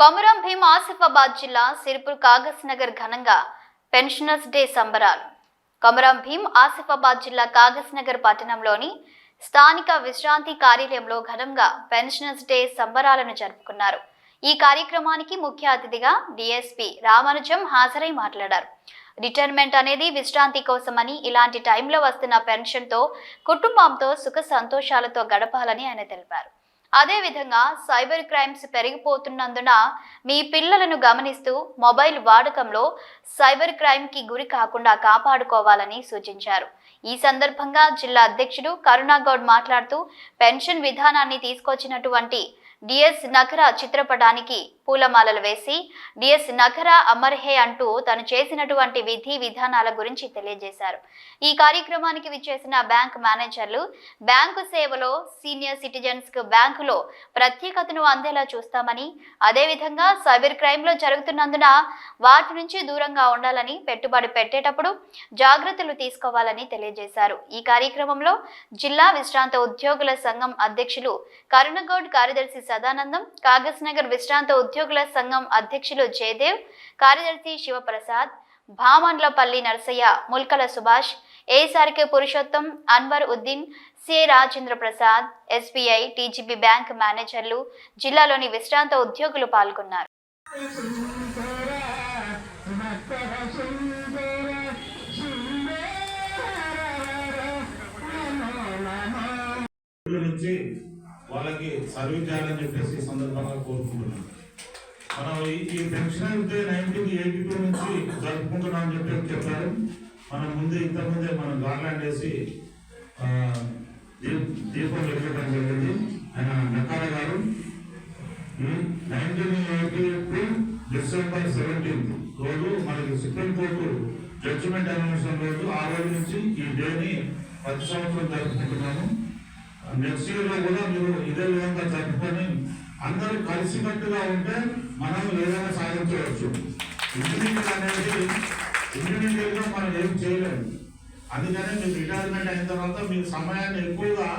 కొమరం భీం ఆసిఫాబాద్ జిల్లా సిరిపూర్ కాగస్ నగర్ ఘనంగా pensioners day సంబరాలు. కొమరం భీం ఆసిఫాబాద్ జిల్లా కాగస్ నగర్ పట్టణంలోని స్థానిక విశ్రాంతి కార్యాలయంలో ఘనంగా పెన్షనర్స్ డే సంబరాలను జరుపుకున్నారు. ఈ కార్యక్రమానికి ముఖ్య అతిథిగా డిఎస్పి రామానుజం హాజరై మాట్లాడారు. రిటైర్మెంట్ అనేది విశ్రాంతి కోసమని ఇలాంటి టైంలో వస్తున్న పెన్షన్తో కుటుంబంతో సుఖ సంతోషాలతో గడపాలని ఆయన తెలిపారు. అదేవిధంగా సైబర్ క్రైమ్స్ పెరిగిపోతున్నందున మీ పిల్లలను గమనిస్తూ మొబైల్ వాడకంలో సైబర్ క్రైమ్కి గురి కాకుండా కాపాడుకోవాలని సూచించారు. ఈ సందర్భంగా జిల్లా అధ్యక్షుడు కరుణాగౌడ్ మాట్లాడుతూ పెన్షన్ విధానాన్ని తీసుకొచ్చినటువంటి డిఎస్ నగర చిత్రపటానికి పూలమాలలు వేసి డిఎస్ నగర అమర్హే అంటూ తను చేసినటువంటి విధి విధానాల గురించి తెలియజేశారు. ఈ కార్యక్రమానికి విచ్చేసిన బ్యాంక్ మేనేజర్లు బ్యాంకు సేవలో సీనియర్ సిటిజన్స్కు బ్యాంకులో ప్రత్యేకతను అందేలా చూస్తామని అదేవిధంగా సైబర్ క్రైమ్లో జరుగుతున్నందున వాటి నుంచి దూరంగా ఉండాలని పెట్టుబడి పెట్టేటప్పుడు జాగ్రత్తలు తీసుకోవాలని తెలియజేశారు. ఈ కార్యక్రమంలో జిల్లా విశ్రాంత ఉద్యోగుల సంఘం అధ్యక్షులు కరుణగౌడ్ కార్యదర్శి సదానందం కాగజ్ నగర్ విశ్రాంత ఉద్యోగ ఉద్యోగుల సంఘం అధ్యక్షులు జయదేవ్ కార్యదర్శి Sivaprasad Bhamandlapalli Narasaiah Mulkala Subhash ఏసారికే Purushottam Anwar Uddin CA Rajendra Prasad SBI TGB bank మేనేజర్లు జిల్లాలోని విశ్రాంత ఉద్యోగులు పాల్గొన్నారు. వాళ్ళకి సర్వీస్ చేయాలని చెప్పేసి సందర్భంగా కోరుకుంటున్నాను. మనం ఈ- పెన్షన్ అయితే నైన్టీన్ ఎయిటీ టూ నుంచి జరుపుకుంటున్నాం అని చెప్పి చెప్పారు. మనం ముందు ఇంతకుముందే మనం గార్లాండ్ వేసి దీపం పెట్టడం జరిగింది. ఆయన నకాల గారు nineteen eighty two December seventeenth రోజు మనకి సుప్రీంకోర్టు జడ్జిమెంట్ అనౌన్స్మెంట్ రోజు ఆ రోజు నుంచి ఈ డేని పది సంవత్సరం జరుపుకుంటున్నాము. నెక్స్ట్ ఇయర్లో కూడా మీరు ఇదే విధంగా జరుపుకొని అందరూ కలిసికట్టుగా ఉంటే మనం ఏదైనా సాధించవచ్చు. ఇంజనీరింగ్ అనేది ఇంజనీరింగ్ మనం ఏం చేయలేము. అందుకనే మీకు రిటైర్మెంట్ అయిన తర్వాత మీ సమయాన్ని ఎక్కువగా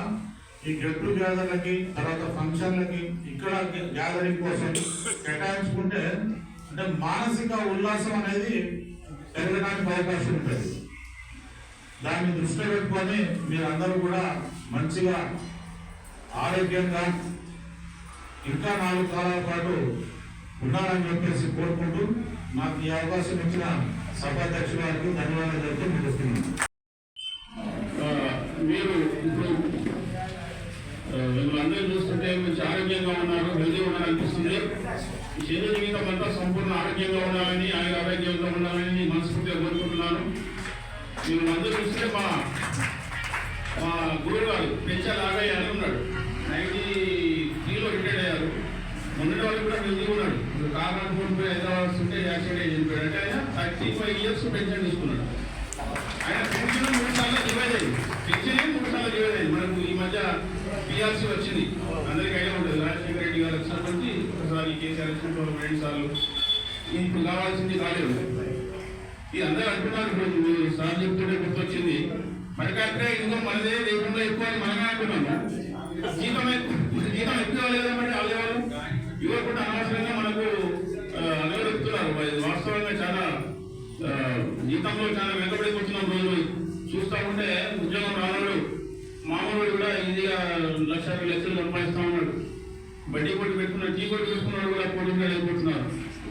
ఈ గెట్ టుగెదర్లకి తర్వాత ఫంక్షన్లకి ఇక్కడ గ్యాదరింగ్ కోసం కేటాయించుకుంటే అంటే మానసిక ఉల్లాసం అనేది పెరగడానికి అవకాశం ఉంటుంది. దాన్ని దృష్టిలో పెట్టుకొని మీరందరూ కూడా మంచిగా ఆరోగ్యంగా ఇంకా నాలుగు కాలాల పాటు ఉండాలని చెప్పేసి కోరుకుంటూ నాకు ఈ అవకాశం ఇచ్చిన సభాధ్యక్షుల గారికి ధన్యవాదాలు చెప్తూ మీరు ఇప్పుడు మిమ్మల్ని అందరూ చూస్తుంటే మంచి ఆరోగ్యంగా ఉన్నారు హెల్దీ ఉన్నారు అనిపిస్తుంది. ఈ శరీర జీవితం అంతా సంపూర్ణ ఆరోగ్యంగా ఉండాలని ఆయన ఆరోగ్యంగా ఉండాలని మనస్ఫూర్తిగా కోరుకుంటున్నాను. మీరు అందరూ చూస్తే మా మా గురువు గారు పెంచాలి ఆగయ్య అని ఉన్నాడు. నైన్టీ మొన్నటి వాళ్ళు కూడా హెల్దీగా ఉన్నాడు ఇప్పుడు కారణం కోల్పోయి హైదరాబాద్ ఉంటే యాక్సిడెంట్ అయ్యి చనిపోయాడు అంటే ఆయన థర్టీ ఫైవ్ ఇయర్స్ పెన్షన్ తీసుకున్నాడు. ఆయన పెన్షన్ మూడు సార్లు డివైడ్ అయింది. పెన్షన్ మూడు సార్లు డివైడ్ అయింది. మనకు ఈ మధ్య పిఆర్సీ వచ్చింది. అందరికీ అయినా ఉంటుంది రాజశేఖర రెడ్డి గారు వచ్చినప్పటి ఒకసారి కేసీఆర్ వచ్చినప్పుడు రెండు సార్లు. ఇప్పుడు కావాల్సింది కాలేదు. ఇది అందరూ అంటున్నారు ఇప్పుడు మీరు సార్ చెప్తుంటే గుర్తొచ్చింది. మనకంటే ఇంకా మనదే లేకుండా ఎక్కువ అని మనమే అంటున్నాము జీతం ఎక్కువ జీతం ఎక్కువ లేదంటే వాళ్ళు? ఇవాళ కూడా అనవసరంగా మనకు నిలబెడుతున్నారు వాస్తవంగా చాలా జీతంలో చాలా వెనకబడిపోతున్నాం రోజు. చూస్తా ఉంటే ఉద్యోగం రానోడు మామూలు కూడా ఈజీగా లక్ష లక్షలు సంపాదిస్తా ఉన్నాడు. బడ్డీ కొట్టి పెట్టుకున్నాడు టీ కొట్టి పెట్టుకున్నాడు కూడా పోటీ అయిపోతున్నారు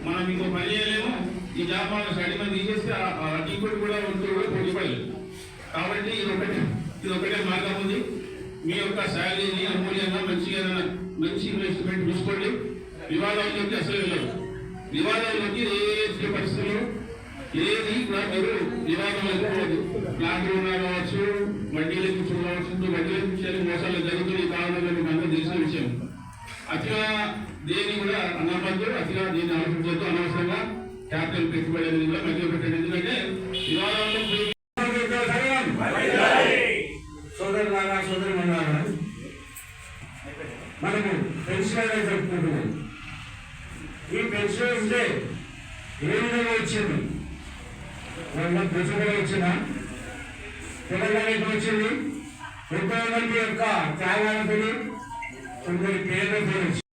మనం ఇంకో పని చేయలేము. ఈ జాబ్ మనం స్టడీ మనం తీసేస్తే ఆ- టీ కొట్టి కూడా ఉంటూ కూడా పోటీ పడలేదు. కాబట్టి ఇది ఒకటి ఇది ఒకటే మార్గం ఉంది. మీ యొక్క శాలరీని అమూల్యంగా మంచిగా మంచి ఇన్వెస్ట్మెంట్ చూసుకోండి వివాదాల్లోకి అసలు వెళ్ళదు వివాదాల్లోకి ఏ పరిస్థితులు? ఏది కూడా మీరు వివాదాలు ఎక్కువదు ప్లాట్లు ఉండవచ్చు కావచ్చు వడ్డీలు ఎక్కించడం కావచ్చు మోసాలు జరుగుతుంది కావాలని మీకు అందరూ తెలిసిన విషయం. అతిగా దేని కూడా అన్నపద్దు అతిగా దీన్ని ఆలోచించద్దు అనవసరంగా క్యాపిటల్ పెట్టుబడి అనేది కూడా మధ్య పెట్టండి. ఎందుకంటే వివాదాల్లో పోయి సోదరులారా సోదరి మనము పెన్షన్ జరుపుకుంటున్నాం ఈ పెన్షన్ ఉంటే ఏ విధంగా వచ్చింది మన పెన్షన్ ఇచ్చిన పిల్లలకి వచ్చింది ఎంతో మంది యొక్క త్యాగానికి కొందరి పేర్లు